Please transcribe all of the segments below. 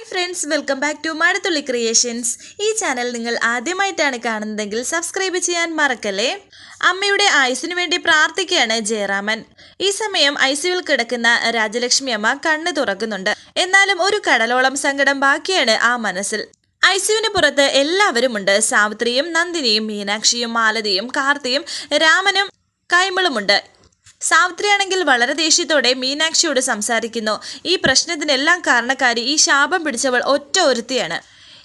Hi friends welcome back to Mazhathulli creations ഈ channel നിങ്ങൾ ആദ്യമായിട്ടാണ് കാണുന്നതെങ്കിൽ സബ്സ്ക്രൈബ് ചെയ്യാൻ മറക്കല്ലേ? അമ്മയുടെ ആയുസിനു വേണ്ടി പ്രാർത്ഥിക്കുകയാണ് ജയറാമൻ. ഈ സമയം ഐസിയുവിൽ കിടക്കുന്ന രാജലക്ഷ്മി അമ്മ കണ്ണു തുറക്കുന്നുണ്ട്. എന്നാലും ഒരു കടലോളം സങ്കടം ബാക്കിയാണ് ആ മനസ്സിൽ. ഐസിയുവിന് പുറത്ത് എല്ലാവരുമുണ്ട്. സാവിത്രിയും നന്ദിനിയും മീനാക്ഷിയും മാലതിയും കാർത്തിയും രാമനും കൈമളുമുണ്ട്. സാവിത്രിയാണെങ്കിൽ വളരെ ദേഷ്യത്തോടെ മീനാക്ഷിയോട് സംസാരിക്കുന്നു. ഈ പ്രശ്നത്തിനെല്ലാം കാരണക്കാരി ഈ ശാപം പിടിച്ചവൾ ഒറ്റ ഒരുത്തിയാണ്.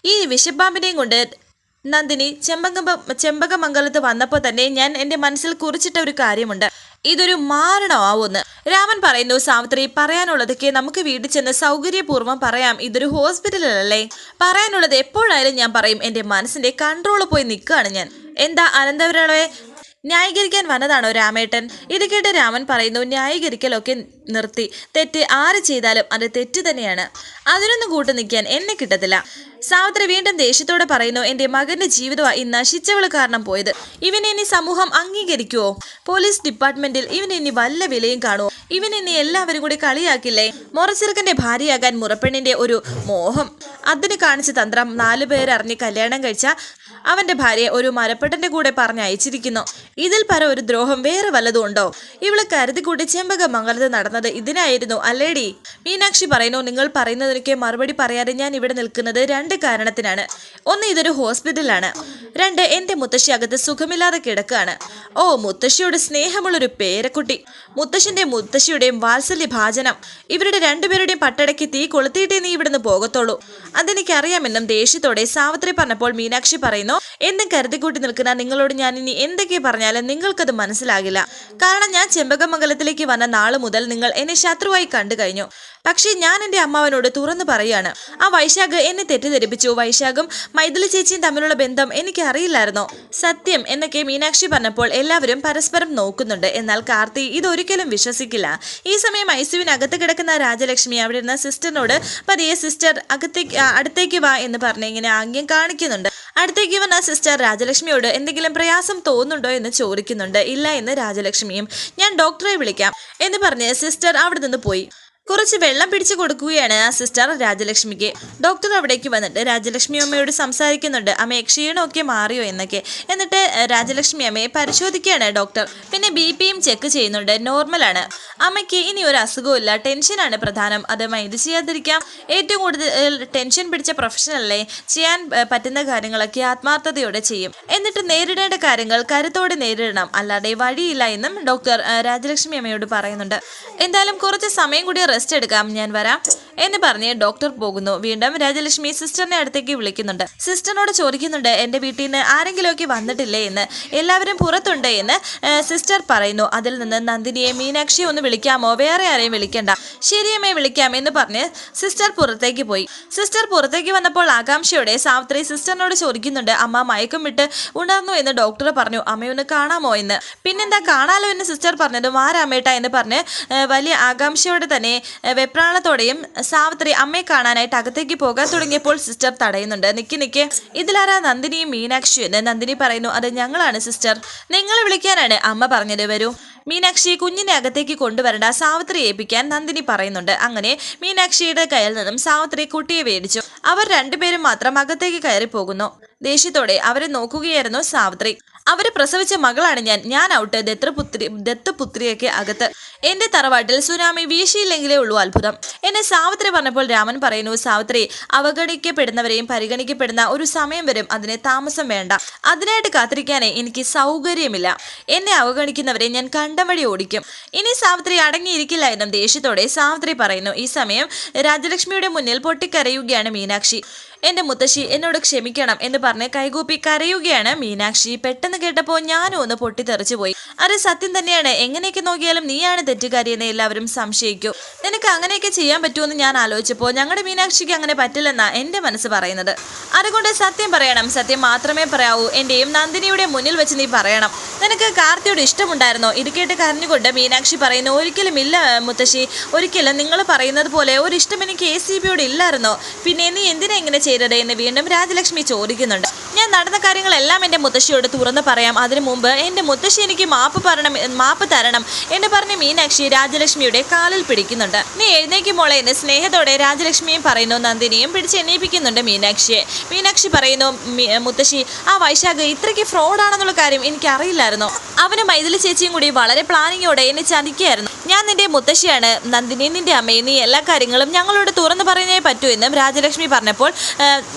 ഈ വിഷപ്പാമ്പിനെയും കൊണ്ട് നന്ദിനി ചെമ്പക ചെമ്പകമംഗലത്ത് വന്നപ്പോൾ തന്നെ ഞാൻ എന്റെ മനസ്സിൽ കുറിച്ചിട്ട ഒരു കാര്യമുണ്ട്. ഇതൊരു മാരണമാവുമെന്ന്. രാമൻ പറയുന്നു സാവിത്രി പറയാനുള്ളതൊക്കെ നമുക്ക് വീട്ടിൽ ചെന്ന് സൗകര്യപൂർവം പറയാം. ഇതൊരു ഹോസ്പിറ്റലല്ലേ? പറയാനുള്ളത് എപ്പോഴായാലും ഞാൻ പറയും. എന്റെ മനസ്സിന്റെ കൺട്രോൾ പോയി നിൽക്കുകയാണ് ഞാൻ. എന്താ അനന്തവരളെ ന്യായീകരിക്കാൻ വന്നതാണോ രാമേട്ടൻ? ഇത് കേട്ട് രാമൻ പറയുന്നു ന്യായീകരിക്കലൊക്കെ നിർത്തി. തെറ്റ് ആര് ചെയ്താലും അത് തെറ്റ് തന്നെയാണ്. അതിനൊന്നും കൂട്ടു നിൽക്കാൻ എന്നെ കിട്ടത്തില്ല. സാവിത്രി വീണ്ടും ദേഷ്യത്തോടെ പറയുന്നു എന്റെ മകന്റെ ജീവിതമായി ഈ നശിച്ചവൾ കാരണം പോയത്. ഇവനെ ഇനി സമൂഹം അംഗീകരിക്കുവോ? പോലീസ് ഡിപ്പാർട്ട്മെന്റിൽ ഇവനെ ഇനി വല്ല വിലയും കാണുമോ ഇവൻ ഇനി എല്ലാവരും കൂടി കളിയാക്കില്ലേ? മുറച്ചെറുക്കന്റെ ഭാര്യയാകാൻ മുറപ്പെണ്ണിന്റെ ഒരു മോഹം. അതിന് കാണിച്ച തന്ത്രം നാലു പേരറിഞ്ഞ് കല്യാണം കഴിച്ച അവന്റെ ഭാര്യയെ ഒരു മരപ്പെട്ടന്റെ കൂടെ പറഞ്ഞ് അയച്ചിരിക്കുന്നു. ഇതിൽ പര ഒരു ദ്രോഹം വേറെ വല്ലതും ഉണ്ടോ? ഇവൾ കരുതിക്കൂട്ടി ചെമ്പക മംഗലത്ത് നടന്നത് ഇതിനായിരുന്നു അല്ലേടി? മീനാക്ഷി പറയുന്നു നിങ്ങൾ പറയുന്നതിനൊക്കെ മറുപടി പറയാതെ ഞാൻ ഇവിടെ നിൽക്കുന്നത് രണ്ട് കാരണത്തിനാണ്. ഒന്ന് ഇതൊരു ഹോസ്പിറ്റലാണ്. രണ്ട് എന്റെ മുത്തശ്ശി അകത്ത് സുഖമില്ലാതെ കിടക്കുകയാണ് ഓ മുത്തശ്ശിയോട് സ്നേഹമുള്ളൊരു പേരക്കുട്ടി. മുത്തശ്ശന്റെ മുത്തശ്ശിയുടെയും വാത്സല്യ ഭാചനം ഇവരുടെ രണ്ടുപേരുടെയും പട്ടടയ്ക്ക് തീ കൊളുത്തിയിട്ടേ നീ ഇവിടുന്ന് പോകത്തുള്ളൂ. അതെനിക്കറിയാമെന്നും ദേഷ്യത്തോടെ സാവത്രി പറഞ്ഞപ്പോൾ മീനാക്ഷി പറയുന്നു എന്നും കരുതിക്കൂട്ടി നിൽക്കുന്ന നിങ്ങളോട് ഞാൻ ഇനി എന്തൊക്കെ പറഞ്ഞാലും നിങ്ങൾക്കത് മനസ്സിലാകില്ല. കാരണം ഞാൻ ചെമ്പകമംഗലത്തിലേക്ക് വന്ന നാളു മുതൽ നിങ്ങൾ എന്നെ ശത്രുവായി കണ്ടു കഴിഞ്ഞു. പക്ഷേ ഞാൻ എന്റെ അമ്മാവനോട് തുറന്നു പറയാണ് ആ വൈശാഖ് എന്നെ തെറ്റിദ്ധരിപ്പിച്ചു. വൈശാഖും മൈഥിലി ചേച്ചിയും തമ്മിലുള്ള ബന്ധം എനിക്ക് അറിയില്ലായിരുന്നു. സത്യം എന്നൊക്കെ മീനാക്ഷി പറഞ്ഞപ്പോൾ എല്ലാവരും പരസ്പരം നോക്കുന്നുണ്ട്. എന്നാൽ കാർത്തി ഇതൊരിക്കലും വിശ്വസിക്കില്ല. ഈ സമയം ഐസുവിനകത്ത് കിടക്കുന്ന രാജലക്ഷ്മി അവിടെ ഇരുന്ന സിസ്റ്ററിനോട് പതിയെ സിസ്റ്റർ അകത്തേക്ക് അടുത്തേക്ക് വാ എന്ന് പറഞ്ഞ് ഇങ്ങനെ ആംഗ്യം കാണിക്കുന്നുണ്ട്. അടുത്തേക്ക് വന്ന സിസ്റ്റർ രാജലക്ഷ്മിയോട് എന്തെങ്കിലും പ്രയാസം തോന്നുന്നുണ്ടോ? എന്ന് ചോദിക്കുന്നുണ്ട്. ഇല്ല എന്ന് രാജലക്ഷ്മിയും ഞാൻ ഡോക്ടറെ വിളിക്കാം എന്ന് പറഞ്ഞ് സിസ്റ്റർ അവിടെ നിന്ന് പോയി. കുറച്ച് വെള്ളം പിടിച്ചു കൊടുക്കുകയാണ് ആ സിസ്റ്റർ രാജലക്ഷ്മിക്ക്. ഡോക്ടർ അവിടേക്ക് വന്നിട്ട് രാജലക്ഷ്മി അമ്മയോട് സംസാരിക്കുന്നുണ്ട്. അമ്മയെ ക്ഷീണമൊക്കെ മാറിയോ എന്നൊക്കെ. എന്നിട്ട് രാജലക്ഷ്മി അമ്മയെ പരിശോധിക്കുകയാണ് ഡോക്ടർ. പിന്നെ ബി പിയും ചെക്ക് ചെയ്യുന്നുണ്ട്. നോർമലാണ്. അമ്മയ്ക്ക് ഇനി ഒരു അസുഖമില്ല ടെൻഷനാണ് പ്രധാനം. അത് മൈൻഡ് ചെയ്യാതിരിക്കാം. ഏറ്റവും കൂടുതൽ ടെൻഷൻ പിടിച്ച പ്രൊഫഷനല്ലേ ചെയ്യാൻ പറ്റുന്ന കാര്യങ്ങളൊക്കെ ആത്മാർത്ഥതയോടെ ചെയ്യും. എന്നിട്ട് നേരിടേണ്ട കാര്യങ്ങൾ കരുത്തോടെ നേരിടണം. അല്ലാതെ വഴിയില്ല എന്നും ഡോക്ടർ രാജലക്ഷ്മി അമ്മയോട് പറയുന്നുണ്ട്. എന്തായാലും കുറച്ച് സമയം കൂടി റെസ്റ്റ് എടുക്കാം. ഞാൻ വരാം. എന്ന് പറഞ്ഞ് ഡോക്ടർ പോകുന്നു. വീണ്ടും രാജലക്ഷ്മി സിസ്റ്ററിനെ അടുത്തേക്ക് വിളിക്കുന്നുണ്ട്. സിസ്റ്ററിനോട് ചോദിക്കുന്നുണ്ട് എന്റെ വീട്ടിൽ നിന്ന് ആരെങ്കിലുമൊക്കെ വന്നിട്ടില്ലേ എന്ന്? എല്ലാവരും പുറത്തുണ്ട് എന്ന് സിസ്റ്റർ പറയുന്നു. അതിൽ നിന്ന് നന്ദിനിയെ മീനാക്ഷിയെ ഒന്ന് വിളിക്കാമോ? വേറെ ആരെയും വിളിക്കണ്ട. ശരിയമ്മയെ വിളിക്കാം എന്ന് പറഞ്ഞ് സിസ്റ്റർ പുറത്തേക്ക് പോയി. സിസ്റ്റർ പുറത്തേക്ക് വന്നപ്പോൾ ആകാംക്ഷയോടെ സാവിത്രി സിസ്റ്ററിനോട് ചോദിക്കുന്നുണ്ട് അമ്മ മയക്കം വിട്ട് ഉണർന്നു എന്ന് ഡോക്ടർ പറഞ്ഞു. അമ്മയൊന്ന് കാണാമോ എന്ന്? പിന്നെന്താ കാണാലോ എന്ന് സിസ്റ്റർ പറഞ്ഞതും ആരാമേട്ട എന്ന് പറഞ്ഞ് വലിയ ആകാംക്ഷയോടെ തന്നെ വെപ്രാളത്തോടെയും സാവിത്രി അമ്മയെ കാണാനായിട്ട് അകത്തേക്ക് പോകാൻ തുടങ്ങിയപ്പോൾ സിസ്റ്റർ തടയുന്നുണ്ട്. നിക്കി നിക്ക്. ഇതിലാരാ നന്ദിനിയും മീനാക്ഷിയും? എന്ന് നന്ദിനി പറയുന്നു അത് ഞങ്ങളാണ് സിസ്റ്റർ. നിങ്ങളെ വിളിക്കാനാണ് അമ്മ പറഞ്ഞത്. വരൂ. മീനാക്ഷി കുഞ്ഞിനെ അകത്തേക്ക് കൊണ്ടുവരേണ്ട സാവിത്രി ഏൽപ്പിക്കാൻ നന്ദിനി പറയുന്നുണ്ട്. അങ്ങനെ മീനാക്ഷിയുടെ കയ്യിൽ നിന്നും സാവിത്രി കുട്ടിയെ മേടിച്ചു അവർ രണ്ടുപേരും മാത്രം അകത്തേക്ക് കയറി പോകുന്നു ദേഷ്യത്തോടെ അവരെ നോക്കുകയായിരുന്നു സാവിത്രി. അവർ പ്രസവിച്ച മകളാണ് ഞാൻ. ഞാൻ ഔട്ട് ദത്തപുത്രി ദത്തപുത്രിയൊക്കെ അകത്ത്. എന്റെ തറവാട്ടിൽ സുനാമി വീശിയില്ലെങ്കിലേ ഉള്ളൂ അത്ഭുതം. എന്നെ സാവിത്രി പറഞ്ഞപ്പോൾ രാമൻ പറയുന്നു സാവിത്രി അവഗണിക്കപ്പെടുന്നവരെയും പരിഗണിക്കപ്പെടുന്ന ഒരു സമയം വരും അതിന് താമസം വേണ്ട. അതിനായിട്ട് കാത്തിരിക്കാനേ എനിക്ക് സൗകര്യമില്ല. എന്നെ അവഗണിക്കുന്നവരെ ഞാൻ കണ്ടം വഴി ഓടിക്കും. ഇനി സാവിത്രി അടങ്ങിയിരിക്കില്ല എന്നും ദേഷ്യത്തോടെ സാവിത്രി പറയുന്നു ഈ സമയം രാജലക്ഷ്മിയുടെ മുന്നിൽ പൊട്ടിക്കരയുകയാണ് മീനാക്ഷി. എന്റെ മുത്തശ്ശി എന്നോട് ക്ഷമിക്കണം എന്ന് പറഞ്ഞ് കൈകൂപ്പി കരയുകയാണ് മീനാക്ഷി. പെട്ടെന്ന് കേട്ടപ്പോൾ ഞാനും ഒന്ന് പൊട്ടിത്തെറിച്ചു പോയി. അത് സത്യം തന്നെയാണ്. എങ്ങനെയൊക്കെ നോക്കിയാലും നീയാണ് തെറ്റുകാരി എന്ന് എല്ലാവരും സംശയിക്കൂ. നിനക്ക് അങ്ങനെയൊക്കെ ചെയ്യാൻ പറ്റുമെന്ന് ഞാൻ ആലോചിച്ചപ്പോൾ ഞങ്ങളുടെ മീനാക്ഷിക്ക് അങ്ങനെ പറ്റില്ലെന്നാ എന്റെ മനസ്സ് പറയുന്നത്. അതുകൊണ്ട് സത്യം പറയണം. സത്യം മാത്രമേ പറയാവൂ. എന്റെയും നന്ദിനിയുടെ മുന്നിൽ വെച്ച് നീ പറയണം. നിനക്ക് കാർത്തിയോട് ഇഷ്ടമുണ്ടായിരുന്നോ? ഇത് കേട്ട് കരഞ്ഞുകൊണ്ട് മീനാക്ഷി പറയുന്നു ഒരിക്കലും ഇല്ല മുത്തശ്ശി. ഒരിക്കലും നിങ്ങൾ പറയുന്നത് പോലെ ഒരു ഇഷ്ടം എനിക്ക് എ സി ബിയോട് ഇല്ലായിരുന്നോ? പിന്നെ നീ എന്തിനാ ഇങ്ങനെ ചെയ്തത്? എന്ന് വീണ്ടും രാജലക്ഷ്മി ചോദിക്കുന്നുണ്ട് പറയുന്നുണ്ട്. ഞാൻ നടന്ന കാര്യങ്ങളെല്ലാം എന്റെ മുത്തശ്ശിയോട് തുറന്ന് പറയാം. അതിനു മുമ്പ് എന്റെ മുത്തശ്ശി എനിക്ക് മാപ്പ് പറയണം മാപ്പ് തരണം എന്ന് പറഞ്ഞ് മീനാക്ഷി രാജലക്ഷ്മിയുടെ കാലിൽ പിടിക്കുന്നുണ്ട്. നീ എഴുന്നേക്ക് മോളെ എന്ന് സ്നേഹത്തോടെ രാജലക്ഷ്മിയും പറയുന്നു. നന്ദിനിയും പിടിച്ച് എണീപ്പിക്കുന്നുണ്ട് മീനാക്ഷിയെ. മീനാക്ഷി പറയുന്നു "മി- മുത്തശ്ശി ആ വൈശാഖ് ഇത്രയ്ക്ക് ഫ്രോഡാണെന്നുള്ള കാര്യം എനിക്ക് അറിയില്ലായിരുന്നു അവന് മൈഥിലി ചേച്ചിയും കൂടി വളരെ പ്ലാനിങ്ങോടെ എന്നെ ചതിക്കുകയായിരുന്നു. ഞാൻ നിന്റെ മുത്തശ്ശിയാണ്. നന്ദിനി നിന്റെ അമ്മയും നീ എല്ലാ കാര്യങ്ങളും ഞങ്ങളോട് തുറന്നു പറയുന്നേ പറ്റൂ എന്നും രാജലക്ഷ്മി പറഞ്ഞപ്പോൾ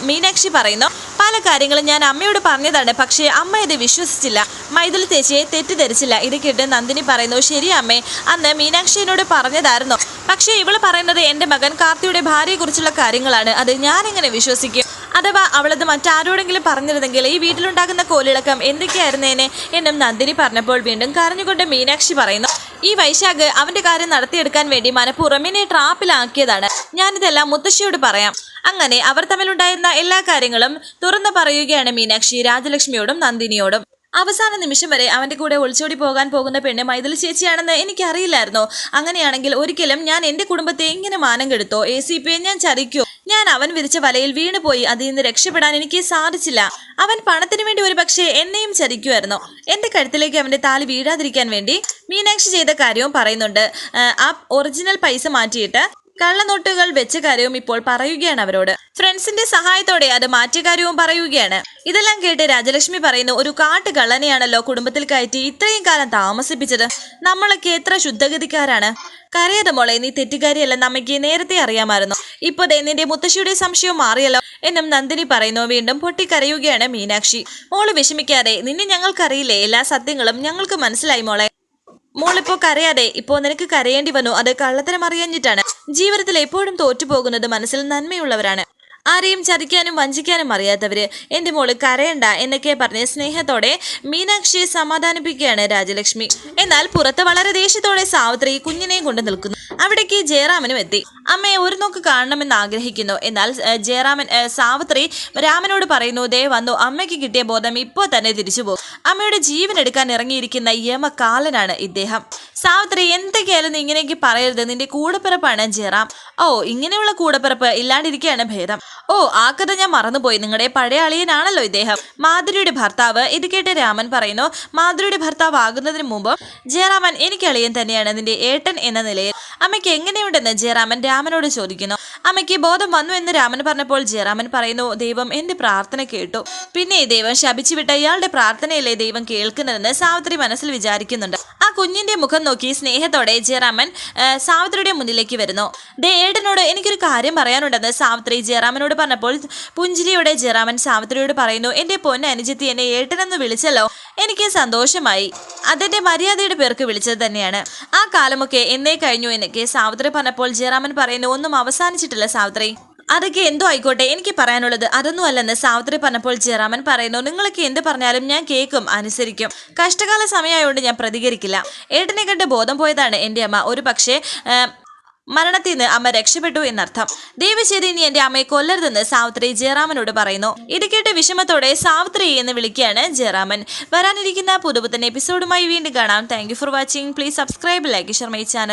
മീനാക്ഷി പറയുന്നു പല കാര്യങ്ങളും ഞാൻ അമ്മയോട് പറഞ്ഞതാണ് പക്ഷേ അമ്മ ഇത് വിശ്വസിച്ചില്ല. മൈഥിലി ചേച്ചിയെ തെറ്റിദ്ധരിച്ചില്ല. ഇത് കേട്ട് നന്ദിനി പറയുന്നു ശരി അമ്മേ അന്ന് മീനാക്ഷിയോട് പറഞ്ഞതായിരുന്നു. പക്ഷേ ഇവൾ പറയുന്നത് എന്റെ മകൻ കാർത്തിയുടെ ഭാര്യയെക്കുറിച്ചുള്ള കാര്യങ്ങളാണ്. അത് ഞാൻ എങ്ങനെ വിശ്വസിക്കും? അഥവാ അവളത് മറ്റാരോടെങ്കിലും പറഞ്ഞിരുന്നെങ്കിൽ ഈ വീട്ടിലുണ്ടാകുന്ന കോലിളക്കം എന്തൊക്കെയായിരുന്നേനെ? എന്നും നന്ദിനി പറഞ്ഞപ്പോൾ വീണ്ടും കരഞ്ഞുകൊണ്ട് മീനാക്ഷി പറയുന്നു ഈ വൈശാഖ് അവന്റെ കാര്യം നടത്തിയെടുക്കാൻ വേണ്ടി മനഃപൂർവം എന്നെ ട്രാപ്പിലാക്കിയതാണ്. ഞാനിതെല്ലാം മുത്തശ്ശിയോട് പറയാം. അങ്ങനെ അവർ തമ്മിലുണ്ടായിരുന്ന എല്ലാ കാര്യങ്ങളും തുറന്നു പറയുകയാണ് മീനാക്ഷി രാജലക്ഷ്മിയോടും നന്ദിനിയോടും. അവസാന നിമിഷം വരെ അവന്റെ കൂടെ ഒളിച്ചോടി പോകാൻ പോകുന്ന പെണ്ണ് മൈഥിലി ചേച്ചിയാണെന്ന് എനിക്കറിയില്ലായിരുന്നോ. അങ്ങനെയാണെങ്കിൽ ഒരിക്കലും ഞാൻ എന്റെ കുടുംബത്തെ ഇങ്ങനെ മാനം കെടുത്തോ? എ ഞാൻ ചതിക്കോ? ഞാൻ അവൻ വിരിച്ച വലയിൽ വീണുപോയി അതിൽ നിന്ന് രക്ഷപ്പെടാൻ എനിക്ക് സാധിച്ചില്ല. അവൻ പണത്തിന് വേണ്ടി ഒരു പക്ഷേ എന്നെയും ചതിക്കുമായിരുന്നു. എന്റെ കഴുത്തിലേക്ക് അവന്റെ താലി വീഴാതിരിക്കാൻ വേണ്ടി മീനാക്ഷി ചെയ്ത കാര്യവും പറയുന്നുണ്ട്. ആ ഒറിജിനൽ പൈസ മാറ്റിയിട്ട് കള്ളനോട്ടുകൾ വെച്ച കാര്യവും ഇപ്പോൾ പറയുകയാണ് അവരോട്. ഫ്രണ്ട്സിന്റെ സഹായത്തോടെ അത് മാറ്റിയ കാര്യവും പറയുകയാണ്. ഇതെല്ലാം കേട്ട് രാജലക്ഷ്മി പറയുന്നു ഒരു കാട്ട് കള്ളനെയാണല്ലോ കുടുംബത്തിൽ കയറ്റി ഇത്രയും കാലം താമസിപ്പിച്ചത്. നമ്മളൊക്കെ എത്ര ശുദ്ധഗതിക്കാരാണ്. കരയാതെ മോളെ നീ തെറ്റുകാരിയല്ലെന്ന് അമ്മയ്ക്ക് നേരത്തെ അറിയാമായിരുന്നു. ഇപ്പൊ നിന്റെ മുത്തശ്ശിയുടെ സംശയം മാറിയല്ലോ. എന്നും നന്ദിനി പറയുന്നു വീണ്ടും പൊട്ടിക്കരയുകയാണ് മീനാക്ഷി. മോൾ വിഷമിക്കാതെ നിന്നെ ഞങ്ങൾക്കറിയില്ലേ? എല്ലാ സത്യങ്ങളും ഞങ്ങൾക്ക് മനസ്സിലായി മോളെ. മോളിപ്പോ കരയാതെ ഇപ്പോ നിനക്ക് കരയേണ്ടി വന്നു. അത് കള്ളത്തരം അറിയാഞ്ഞിട്ടാണ്. ജീവിതത്തിൽ എപ്പോഴും തോറ്റുപോകുന്നത് മനസ്സിൽ നന്മയുള്ളവരാണ്. ആരെയും ചതിക്കാനും വഞ്ചിക്കാനും അറിയാത്തവര് എന്റെ മോൾ കരയണ്ട എന്നൊക്കെ പറഞ്ഞ് സ്നേഹത്തോടെ മീനാക്ഷിയെ സമാധാനിപ്പിക്കുകയാണ് രാജലക്ഷ്മി. എന്നാൽ പുറത്ത് വളരെ ദേഷ്യത്തോടെ സാവിത്രി കുഞ്ഞിനെയും കൊണ്ട് നിൽക്കുന്നു. അവിടേക്ക് ജയറാമനും എത്തി. അമ്മയെ ഒരു നോക്ക് കാണണമെന്ന് ആഗ്രഹിക്കുന്നു. എന്നാൽ ജയറാമൻ സാവിത്രി രാമനോട് പറയുന്നു ദേ വന്നു അമ്മയ്ക്ക് കിട്ടിയ ബോധം ഇപ്പോൾ തന്നെ തിരിച്ചു പോകും. അമ്മയുടെ ജീവൻ എടുക്കാൻ ഇറങ്ങിയിരിക്കുന്ന യമകാലനാണ് ഇദ്ദേഹം. സാവിത്രി എന്തൊക്കെയായാലും നീ ഇങ്ങനെയൊക്കെ പറയരുത്. നിന്റെ കൂടപ്പിറപ്പാണ് ജയറാം. ഓ ഇങ്ങനെയുള്ള കൂടപ്പിറപ്പ് ഇല്ലാണ്ടിരിക്കുകയാണ് ഭേദം. ഓ ആ കഥ ഞാൻ മറന്നുപോയി. നിങ്ങളുടെ പഴയ അളിയനാണല്ലോ ഇദ്ദേഹം. മാധുരിയുടെ ഭർത്താവ് ഇത് കേട്ട് രാമൻ പറയുന്നു മാധുരിയുടെ ഭർത്താവ് ആകുന്നതിന് മുമ്പ് ജയറാമൻ എനിക്ക് അളിയൻ തന്നെയാണ്. നിന്റെ ഏട്ടൻ എന്ന നിലയിൽ അമ്മയ്ക്ക് എങ്ങനെയുണ്ടെന്ന് ജയറാമൻ രാമനോട് ചോദിക്കുന്നു അമ്മയ്ക്ക് ബോധം വന്നു എന്ന് രാമൻ പറഞ്ഞപ്പോൾ ജയറാമൻ പറയുന്നു ദൈവം എന്റെ പ്രാർത്ഥന കേട്ടു. പിന്നെ ദൈവം ശപിച്ചു വിട്ട ഇയാളുടെ പ്രാർത്ഥനയല്ലേ ദൈവം കേൾക്കുന്നതെന്ന് സാവിത്രി മനസ്സിൽ വിചാരിക്കുന്നുണ്ട്. ആ കുഞ്ഞിന്റെ മുഖം നോക്കി സ്നേഹത്തോടെ ജയറാമൻ സാവിത്രിയുടെ മുന്നിലേക്ക് വരുന്നു. ദേ ഏട്ടനോട് എനിക്കൊരു കാര്യം പറയാനുണ്ടെന്ന് സാവിത്രി ജയറാമനോട് പറഞ്ഞപ്പോൾ പുഞ്ചിരിയോടെ ജയറാമൻ സാവിത്രിയോട് പറയുന്നു എന്റെ പൊന്ന അനുജത്തി എന്നെ ഏട്ടനെന്ന് വിളിച്ചല്ലോ. എനിക്ക് സന്തോഷമായി. അതെന്റെ മര്യാദയുടെ പേർക്ക് വിളിച്ചത് തന്നെയാണ്. ആ കാലമൊക്കെ എന്നേ കഴിഞ്ഞു എന്നൊക്കെ സാവിത്രി പറഞ്ഞപ്പോൾ ജയറാമൻ പറയുന്നു ഒന്നും അവസാനിച്ചിട്ടില്ല സാവിത്രി. അതൊക്കെ എന്തോ ആയിക്കോട്ടെ എനിക്ക് പറയാനുള്ളത് അതൊന്നും അല്ലെന്ന് സാവിത്രി പറഞ്ഞപ്പോൾ ജയറാമൻ പറയുന്നു നിങ്ങളൊക്കെ എന്ത് പറഞ്ഞാലും ഞാൻ കേൾക്കും അനുസരിക്കും. കഷ്ടകാല സമയമായതുകൊണ്ട് ഞാൻ പ്രതികരിക്കില്ല. ഏട്ടനെ കണ്ട് ബോധം പോയതാണ് എന്റെ അമ്മ. ഒരു പക്ഷേ മരണത്തിൽ നിന്ന് അമ്മ രക്ഷപ്പെട്ടു എന്നർത്ഥം. ദൈവശേരി ചെയ്ത് ഇനി എന്റെ അമ്മയെ കൊല്ലരുതെന്ന് സാവിത്രി ജയറാമനോട് പറയുന്നു. ഇത് കേട്ട് വിഷമത്തോടെ സാവിത്രി എന്ന് വിളിക്കുകയാണ് ജയറാമൻ. വരാനിരിക്കുന്ന പുതുപുത്തൻ എപ്പിസോഡുമായി വീണ്ടും കാണാം. Thank for watching please subscribe like share my channel